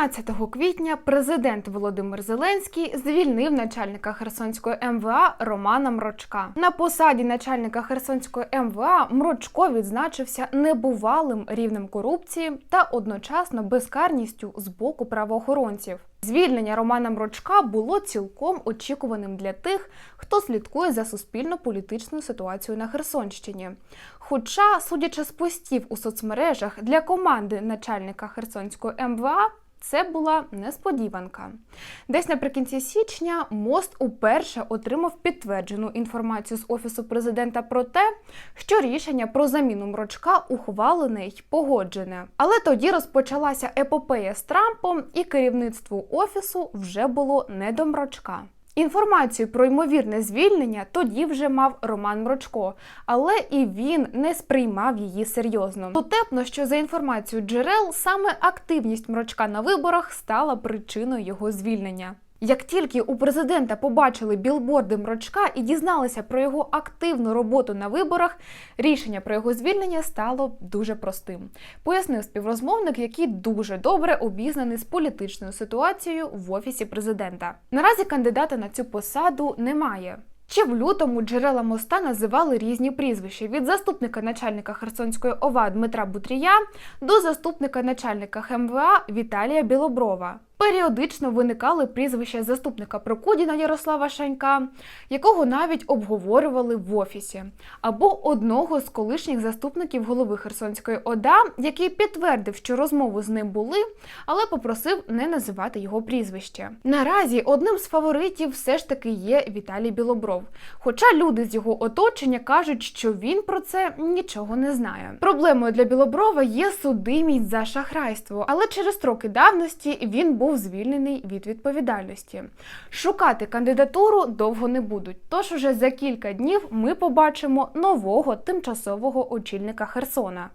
15 квітня президент Володимир Зеленський звільнив начальника Херсонської МВА Романа Мрочка. На посаді начальника Херсонської МВА Мрочко відзначився небувалим рівнем корупції та одночасно безкарністю з боку правоохоронців. Звільнення Романа Мрочка було цілком очікуваним для тих, хто слідкує за суспільно-політичною ситуацією на Херсонщині. Хоча, судячи з постів у соцмережах для команди начальника Херсонської МВА, це була несподіванка. Десь наприкінці січня мост уперше отримав підтверджену інформацію з офісу президента про те, що рішення про заміну мрочка ухвалене й погоджене. Але тоді розпочалася епопея з Трампом, і керівництву офісу вже було не до мрочка. Інформацію про ймовірне звільнення тоді вже мав Роман Мрочко, але і він не сприймав її серйозно. Дотепно, що за інформацією джерел саме активність Мрочка на виборах стала причиною його звільнення. Як тільки у президента побачили білборди Мрочка і дізналися про його активну роботу на виборах, рішення про його звільнення стало дуже простим. Пояснив співрозмовник, який дуже добре обізнаний з політичною ситуацією в офісі президента. Наразі кандидата на цю посаду немає. Ще в лютому джерела моста називали різні прізвища від заступника начальника Херсонської ОВА Дмитра Бутрія до заступника начальника ХМВА Віталія Білоброва. Періодично виникали прізвища заступника Прокудіна Ярослава Шанька, якого навіть обговорювали в офісі, або одного з колишніх заступників голови Херсонської ОДА, який підтвердив, що розмови з ним були, але попросив не називати його прізвище. Наразі одним з фаворитів все ж таки є Віталій Білобров. Хоча люди з його оточення кажуть, що він про це нічого не знає. Проблемою для Білоброва є судимість за шахрайство, але через строки давності він був звільнений від відповідальності. Шукати кандидатуру довго не будуть. Тож уже за кілька днів ми побачимо нового тимчасового очільника Херсона.